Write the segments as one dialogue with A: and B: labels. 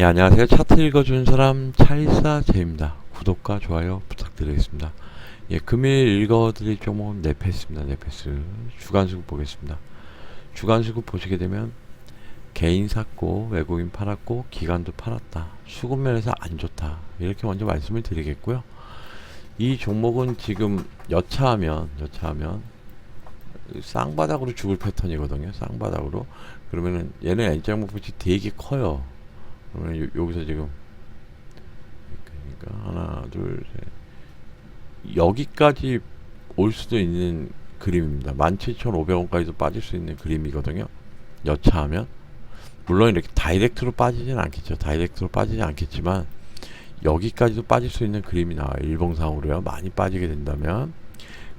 A: 예, 안녕하세요. 차트 읽어주는 사람 차일사제입니다. 구독과 좋아요 부탁드리겠습니다. 예, 금일 읽어드릴 종목은 네페스입니다. 네페스 주간수급 보겠습니다. 주간수급 보시게 되면 개인 샀고 외국인 팔았고 기관도 팔았다. 수급 면에서 안 좋다. 이렇게 먼저 말씀을 드리겠고요. 이 종목은 지금 여차하면 여차하면 쌍바닥으로 죽을 패턴이거든요. 쌍바닥으로 그러면은 얘는 N자 목표치 되게 커요. 그러면 요, 여기서 지금 그러니까 하나 둘 셋 여기까지 올 수도 있는 그림입니다. 17,500원까지도 빠질 수 있는 그림이거든요. 여차하면 물론 이렇게 다이렉트로 빠지진 않겠죠. 다이렉트로 빠지지 않겠지만 여기까지도 빠질 수 있는 그림이 나와요. 일봉상으로요. 많이 빠지게 된다면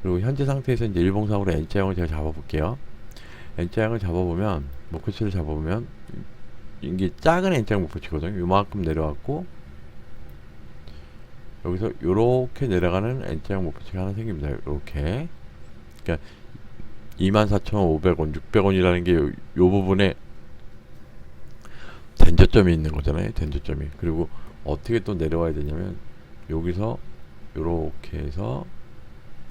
A: 그리고 현재 상태에서 이제 일봉상으로 N자형을 제가 잡아볼게요. N자형을 잡아보면 목표치를 잡아보면 이게 작은 N자형 목표치거든요. 요만큼 내려왔고 여기서 요렇게 내려가는 N자형 목표치가 하나 생깁니다. 요렇게 그러니까 24,500원, 600원이라는 게 요, 요 부분에 된저점이 있는 거잖아요. 된저점이. 그리고 어떻게 또 내려와야 되냐면 여기서 요렇게 해서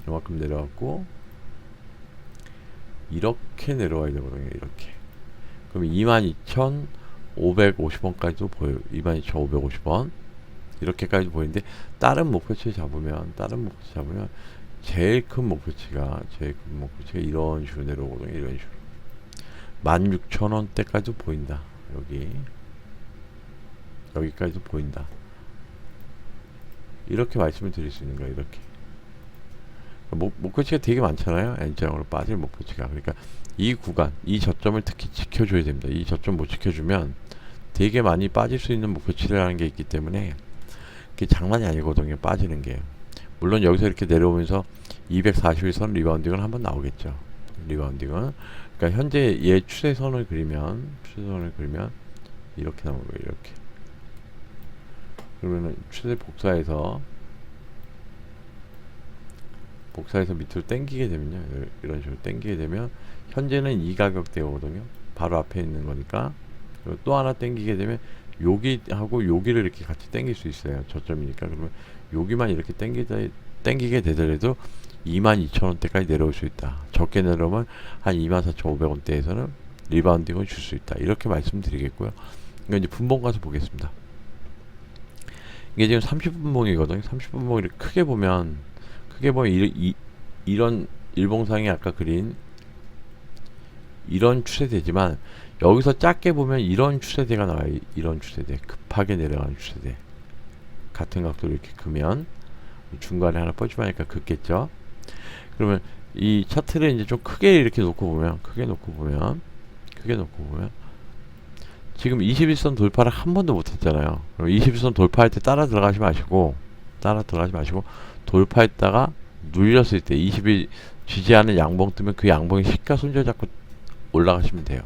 A: 요만큼 내려왔고 이렇게 내려와야 되거든요. 이렇게. 그럼 22,550원까지도 보여요. 22,550원. 이렇게까지 보이는데 다른 목표치 잡으면 다른 목표치 잡으면 제일 큰 목표치가 제일 큰 목표치가 이런 식으로 내려오거든요. 이런 식으로. 16,000원대까지도 보인다. 여기. 여기까지도 보인다. 이렇게 말씀을 드릴 수 있는 거예요. 이렇게. 목, 목표치가 되게 많잖아요. N자형으로 빠질 목표치가. 그러니까 이 구간, 이 저점을 특히 지켜줘야 됩니다. 이 저점 못 지켜주면 되게 많이 빠질 수 있는 목표치라는 게 있기 때문에 그게 장난이 아니거든요. 빠지는 게. 물론 여기서 이렇게 내려오면서 241선 리바운딩은 한번 나오겠죠. 리바운딩은. 그러니까 현재 얘 추세선을 그리면 추세선을 그리면 이렇게 나오는 거예요. 이렇게. 그러면은 추세 복사해서 복사해서 밑으로 당기게 되면요 이런 식으로 당기게 되면 현재는 이 가격대거든요 바로 앞에 있는 거니까 또 하나 당기게 되면 여기하고 여기를 이렇게 같이 당길 수 있어요. 저점이니까. 그러면 여기만 이렇게 당기다 당기게 되더라도 22,000원대까지 내려올 수 있다. 적게 내려오면 한 24,500원대에서는 리바운딩을 줄 수 있다. 이렇게 말씀드리겠고요. 이거 이제 분봉 가서 보겠습니다. 이게 지금 30분봉이거든요. 30분봉을 크게 보면 크게 보면 이, 이, 이런 일봉상이 아까 그린 이런 추세대지만 여기서 작게 보면 이런 추세대가 나와요. 이런 추세대. 급하게 내려가는 추세대. 같은 각도로 이렇게 크면 중간에 하나 뻗지마니까 긋겠죠. 그러면 이 차트를 이제 좀 크게 이렇게 놓고 보면 크게 놓고 보면 크게 놓고 보면 지금 21선 돌파를 한 번도 못 했잖아요. 그럼 21선 돌파할 때 따라 들어가지 마시고 따라 들어가지 마시고 돌파했다가 눌렸을 때 20일 지지하는 양봉 뜨면 그 양봉이 시가 손절 잡고 올라가시면 돼요.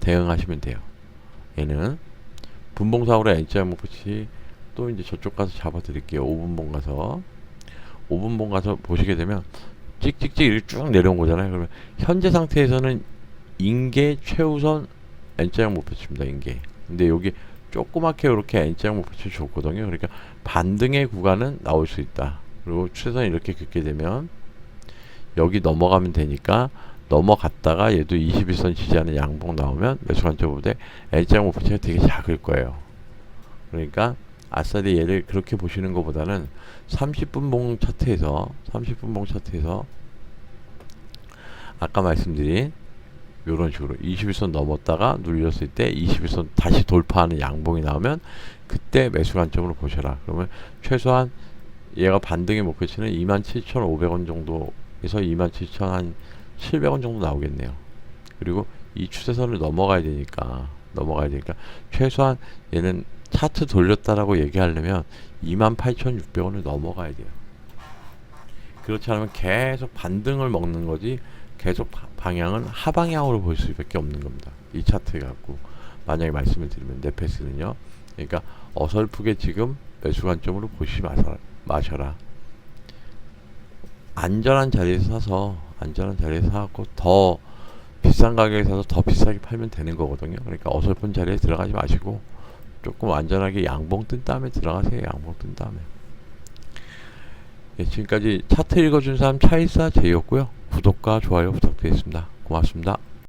A: 대응하시면 돼요. 얘는 분봉사고로 N자 목표치 또 이제 저쪽 가서 잡아 드릴게요. 5분봉 가서 5분봉 가서 보시게 되면 찍찍찍 쭉 내려온 거잖아요. 그러면 현재 상태에서는 인계 최우선 N자형 목표치입니다. 인계. 근데 여기 조그맣게 이렇게 N자형 목표치 줬거든요. 그러니까 반등의 구간은 나올 수 있다. 그리고 추세선 이렇게 긋게 되면 여기 넘어가면 되니까 넘어갔다가 얘도 21선 지지하는 양봉 나오면 매수 관점보다 L자 목표치가 되게 작을 거예요. 그러니까 아싸리 얘를 그렇게 보시는 것보다는 30분 봉 차트에서 30분 봉 차트에서 아까 말씀드린 이런 식으로 21선 넘었다가 눌렸을 때 21선 다시 돌파하는 양봉이 나오면 그때 매수 관점으로 보셔라. 그러면 최소한 얘가 반등의 목표치는 27,500원 정도에서 27,000한 700원 정도 나오겠네요. 그리고 이 추세선을 넘어가야 되니까 넘어가야 되니까 최소한 얘는 차트 돌렸다라고 얘기하려면 28,600원을 넘어가야 돼요. 그렇지 않으면 계속 반등을 먹는 거지 계속 바, 방향은 하방향으로 볼 수밖에 없는 겁니다. 이 차트 갖고 만약에 말씀을 드리면 네페스는요. 그러니까 어설프게 지금 매수 관점으로 마셔라. 마셔라. 안전한 자리에서 사서 안전한 자리에서 사갖고 더 비싼 가격에 사서 더 비싸게 팔면 되는 거거든요. 그러니까 어설픈 자리에 들어가지 마시고 조금 안전하게 양봉 뜬 다음에 들어가세요. 양봉 뜬 다음에. 예, 지금까지 차트 읽어준 사람 차이사 제이였고요. 구독과 좋아요 부탁드리겠습니다. 고맙습니다.